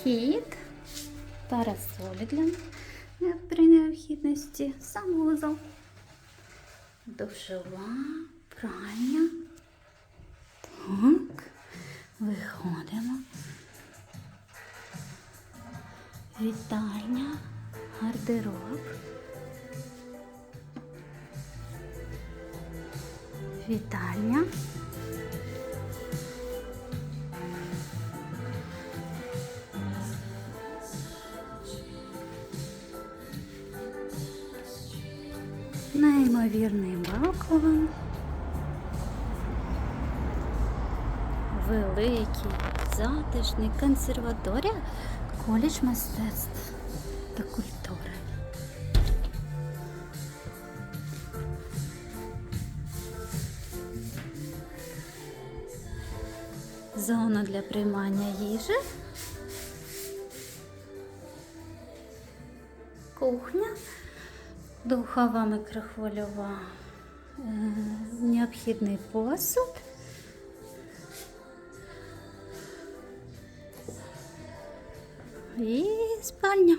вхід, парасолі для при необхідності, санвузол, душова, пральня. Так, виходимо. Вітальня, гардероб. Вітальня. Неймовірний балкон. Великий, затишний консерваторія, коледж мистецтв та культури. Зона для приймання їжі. Кухня, духова мікрохвильова, е, необхідний посуд. І спальня.